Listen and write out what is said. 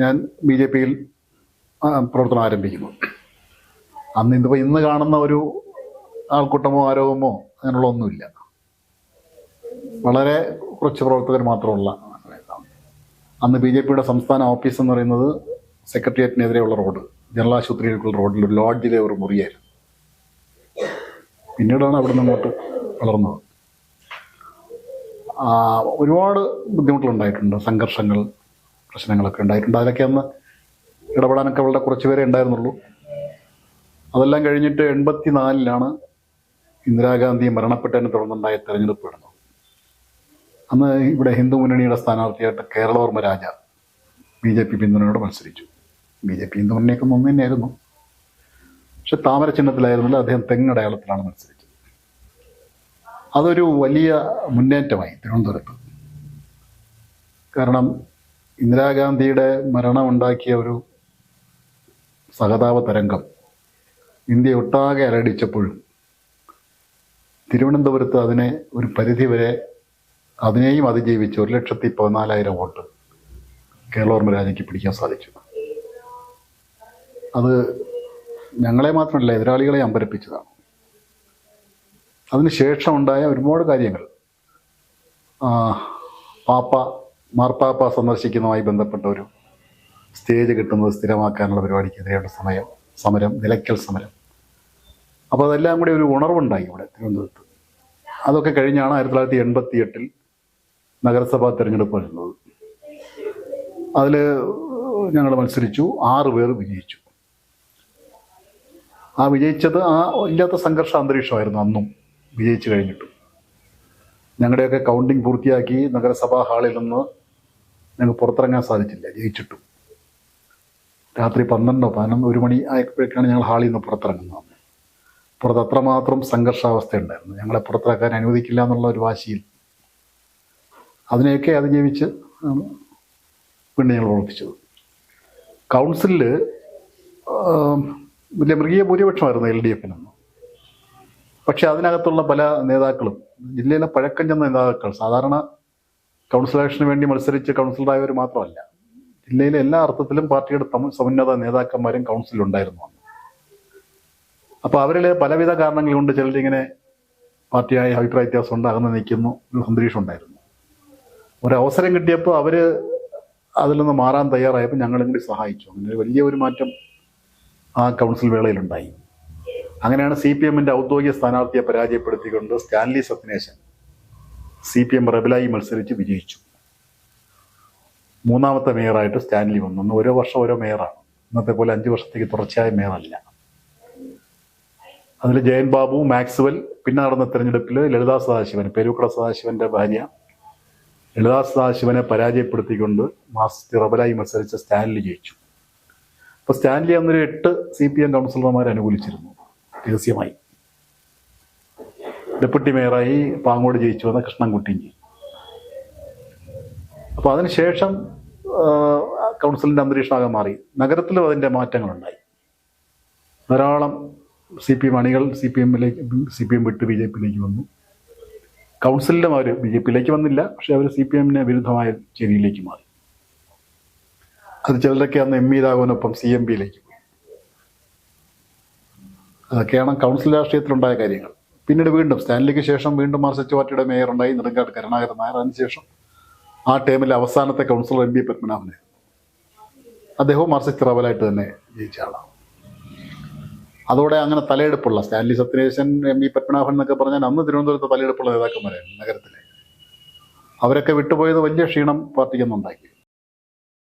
ഞാൻ B J പിയിൽ പ്രവർത്തനം ആരംഭിക്കുന്നു. അന്ന് ഇതിപ്പോൾ ഇന്ന് കാണുന്ന ഒരു ആൾക്കൂട്ടമോ ആരോപമോ അങ്ങനെയുള്ള ഒന്നുമില്ല. വളരെ കുറച്ച് പ്രവർത്തകർ മാത്രമുള്ള അന്ന് ബി ജെ പിയുടെ സംസ്ഥാന ഓഫീസ് എന്ന് പറയുന്നത് സെക്രട്ടേറിയറ്റിനെതിരെയുള്ള റോഡ് ജനറൽ ആശുപത്രിയിലേക്കുള്ള റോഡിൽ ഒരു ലോഡ്ജിലെ ഒരു മുറിയായിരുന്നു. പിന്നീടാണ് അവിടെ നിന്ന് അങ്ങോട്ട് വളർന്നത്. ഒരുപാട് ബുദ്ധിമുട്ടുകളുണ്ടായിട്ടുണ്ട് സംഘർഷങ്ങൾ പ്രശ്നങ്ങളൊക്കെ ഉണ്ടായിട്ടുണ്ട്. അതിലൊക്കെ അന്ന് ഇടപെടാനൊക്കെ വളരെ കുറച്ച് പേരെ ഉണ്ടായിരുന്നുള്ളൂ. അതെല്ലാം കഴിഞ്ഞിട്ട് എൺപത്തി നാലിലാണ് ഇന്ദിരാഗാന്ധി മരണപ്പെട്ടതിനെ തുടർന്നുണ്ടായ തെരഞ്ഞെടുപ്പ് നടന്നത്. അന്ന് ഇവിടെ ഹിന്ദു മുന്നണിയുടെ സ്ഥാനാർത്ഥിയായിട്ട് Keralavarma Raja B J P പിന്തുണയോട് മത്സരിച്ചു. ബി ജെ പി ഹിന്ദു മുന്നണിയൊക്കെ തന്നെയായിരുന്നു. പക്ഷെ താമര ചിഹ്നത്തിലായിരുന്നില്ല. അദ്ദേഹം തെങ്ങടയാളത്തിലാണ് മത്സരിച്ചത്. അതൊരു വലിയ മുന്നേറ്റമായി തിരുവനന്തപുരത്ത്. കാരണം ഇന്ദിരാഗാന്ധിയുടെ മരണം ഉണ്ടാക്കിയ ഒരു സഹതാപ തരംഗം ഇന്ത്യ ഒട്ടാകെ അലടിച്ചപ്പോഴും തിരുവനന്തപുരത്ത് അതിനെ ഒരു പരിധിവരെ അതിനെയും അതിജീവിച്ച് ഒരു ലക്ഷത്തി പതിനാലായിരം വോട്ട് കേരളവർമ്മ രാജയ്ക്ക് പിടിക്കാൻ സാധിച്ചു. അത് ഞങ്ങളെ മാത്രമല്ല എതിരാളികളെ അമ്പരപ്പിച്ചതാണ്. അതിനുശേഷം ഉണ്ടായ ഒരുപാട് കാര്യങ്ങൾ. പാപ്പ മാർപ്പാപ്പ സന്ദർശിക്കുന്നതുമായി ബന്ധപ്പെട്ട ഒരു സ്റ്റേജ് കിട്ടുന്നത് സ്ഥിരമാക്കാനുള്ള പരിപാടിക്കെതിരെയുള്ള സമയം സമരം നിലയ്ക്കൽ സമരം. അപ്പോൾ അതെല്ലാം കൂടി ഒരു ഉണർവുണ്ടായി ഇവിടെ തിരുവനന്തപുരത്ത്. അതൊക്കെ കഴിഞ്ഞാണ് ആയിരത്തി തൊള്ളായിരത്തി എൺപത്തി എട്ടിൽ നഗരസഭാ തിരഞ്ഞെടുപ്പ് വരുന്നത്. അതിൽ ഞങ്ങൾ മത്സരിച്ചു ആറ് പേർ വിജയിച്ചു. ആ വിജയിച്ചത് ആ ഇല്ലാത്ത സംഘർഷ അന്തരീക്ഷമായിരുന്നു അന്നും വിജയിച്ചു കഴിഞ്ഞിട്ടും. ഞങ്ങളുടെയൊക്കെ കൗണ്ടിങ് പൂർത്തിയാക്കി നഗരസഭാ ഹാളിൽ നിന്ന് ഞങ്ങൾക്ക് പുറത്തിറങ്ങാൻ സാധിച്ചില്ല ജയിച്ചിട്ടു. രാത്രി പന്ത്രണ്ടോ പതിനൊന്ന് ഒരു മണി ആയപ്പോഴേക്കാണ് ഞങ്ങൾ ഹാളിൽ നിന്ന് പുറത്തിറങ്ങുന്നത്. പുറത്ത് അത്രമാത്രം സംഘർഷാവസ്ഥ ഉണ്ടായിരുന്നു ഞങ്ങളെ പുറത്തിറക്കാൻ അനുവദിക്കില്ല എന്നുള്ള ഒരു വാശിയിൽ. അതിനെയൊക്കെ അതിജീവിച്ച് ആണ് വീണ്ടും ഞങ്ങൾ പ്രവർത്തിച്ചത്. കൗൺസിലിൽ വലിയ മൃഗീയ ഭൂരിപക്ഷമായിരുന്നു എൽ ഡി എഫിനൊന്ന് പക്ഷെ അതിനകത്തുള്ള പല നേതാക്കളും ജില്ലയിലെ പഴക്കം ചെന്ന നേതാക്കൾ സാധാരണ കൗൺസിൽ ഇലക്ഷന് വേണ്ടി മത്സരിച്ച് കൗൺസിലറായവർ മാത്രമല്ല ജില്ലയിലെ എല്ലാ അർത്ഥത്തിലും പാർട്ടിയുടെ സമുന്നത നേതാക്കന്മാരും കൗൺസിലുണ്ടായിരുന്നു അന്ന്. അപ്പോൾ അവരിൽ പലവിധ കാരണങ്ങൾ കൊണ്ട് ചിലരിങ്ങനെ പാർട്ടിയായി അഭിപ്രായ വ്യത്യാസം ഉണ്ട് അകന്ന് നിൽക്കുന്നു. ഒരു അന്തരീക്ഷം ഉണ്ടായിരുന്നു. ഒരു അവസരം കിട്ടിയപ്പോൾ അവർ അതിൽ നിന്ന് മാറാൻ തയ്യാറായപ്പോൾ ഞങ്ങളും കൂടി സഹായിച്ചു. അങ്ങനെ വലിയ ഒരു മാറ്റം ആ കൗൺസിൽ വേളയിലുണ്ടായി. അങ്ങനെയാണ് സി പി എമ്മിന്റെ ഔദ്യോഗിക സ്ഥാനാർത്ഥിയെ പരാജയപ്പെടുത്തിക്കൊണ്ട് Stanley Sathyanesan C P M റബലായി മത്സരിച്ച് വിജയിച്ചു. മൂന്നാമത്തെ മേയറായിട്ട് സ്റ്റാൻലി വന്നു. അന്ന് ഓരോ വർഷം ഓരോ മേയറാണ് ഇന്നത്തെ പോലെ അഞ്ച് വർഷത്തേക്ക് തുടർച്ചയായ മേയറല്ല അതിൽ ജയൻ ബാബു മാക്സ്വൽ പിന്നെ നടന്ന തെരഞ്ഞെടുപ്പിൽ ലളിതാ സദാശിവൻ പെരുക്കട സദാശിവന്റെ ഭാര്യ. ലളിതാ സദാശിവനെ പരാജയപ്പെടുത്തിക്കൊണ്ട് മാസ് റബലായി മത്സരിച്ച സ്റ്റാൻലി ജയിച്ചു. അപ്പോൾ സ്റ്റാൻലി അന്നൊരു എട്ട് സി പി എം കൗൺസിലർമാരെ അനുകൂലിച്ചിരുന്നു. രഹസ്യമായി. ഡെപ്യൂട്ടി മേയറായി പാങ്ങോട് ജയിച്ചു വന്ന കൃഷ്ണൻകുട്ടിയും ചെയ്തു അപ്പോൾ അതിനുശേഷം കൗൺസിലിന്റെ അന്തരീക്ഷമാകെ മാറി. നഗരത്തിലും അതിന്റെ മാറ്റങ്ങളുണ്ടായി. ധാരാളം സി പി എം അണികൾ സി പി എമ്മിലേക്ക് സി പി എം വിട്ട് ബി ജെ പിയിലേക്ക് വന്നു. കൗൺസിലിലും അവർ ബി ജെ പിയിലേക്ക് വന്നില്ല. പക്ഷെ അവർ സി പി എമ്മിന് വിരുദ്ധമായ ചേരിയിലേക്ക് മാറി. അത് ചിലരൊക്കെ അന്ന് എം ഇ രാഘവനൊപ്പം സി എം പിയിലേക്ക് പോയി. അതൊക്കെയാണ് കൗൺസിൽ രാഷ്ട്രീയത്തിലുണ്ടായ കാര്യങ്ങൾ. പിന്നീട് വീണ്ടും സ്റ്റാൻലിക്ക് ശേഷം വീണ്ടും മാർസിസ്റ്റ് പാർട്ടിയുടെ മേയർ ഉണ്ടായി നെടുങ്കാട് കരുണാകരൻ നായർ. അതിനുശേഷം ആ ടേമിലെ അവസാനത്തെ കൗൺസിലർ എം ബി പത്മനാഭനെ. അദ്ദേഹവും ആർ സെച്ച് റാവലായിട്ട് തന്നെ ജയിച്ച ആളാണ്. അതോടെ അങ്ങനെ തലയെടുപ്പുള്ള Stanley Sathyanesan M B Padmanabhan എന്നൊക്കെ പറഞ്ഞാൽ അന്ന് തിരുവനന്തപുരത്ത് തലയെടുപ്പുള്ള നേതാക്കന്മാരായിരുന്നു നഗരത്തിലെ. അവരൊക്കെ വിട്ടുപോയത് വലിയ ക്ഷീണം പാർട്ടിക്കൊന്നും ഉണ്ടാക്കി.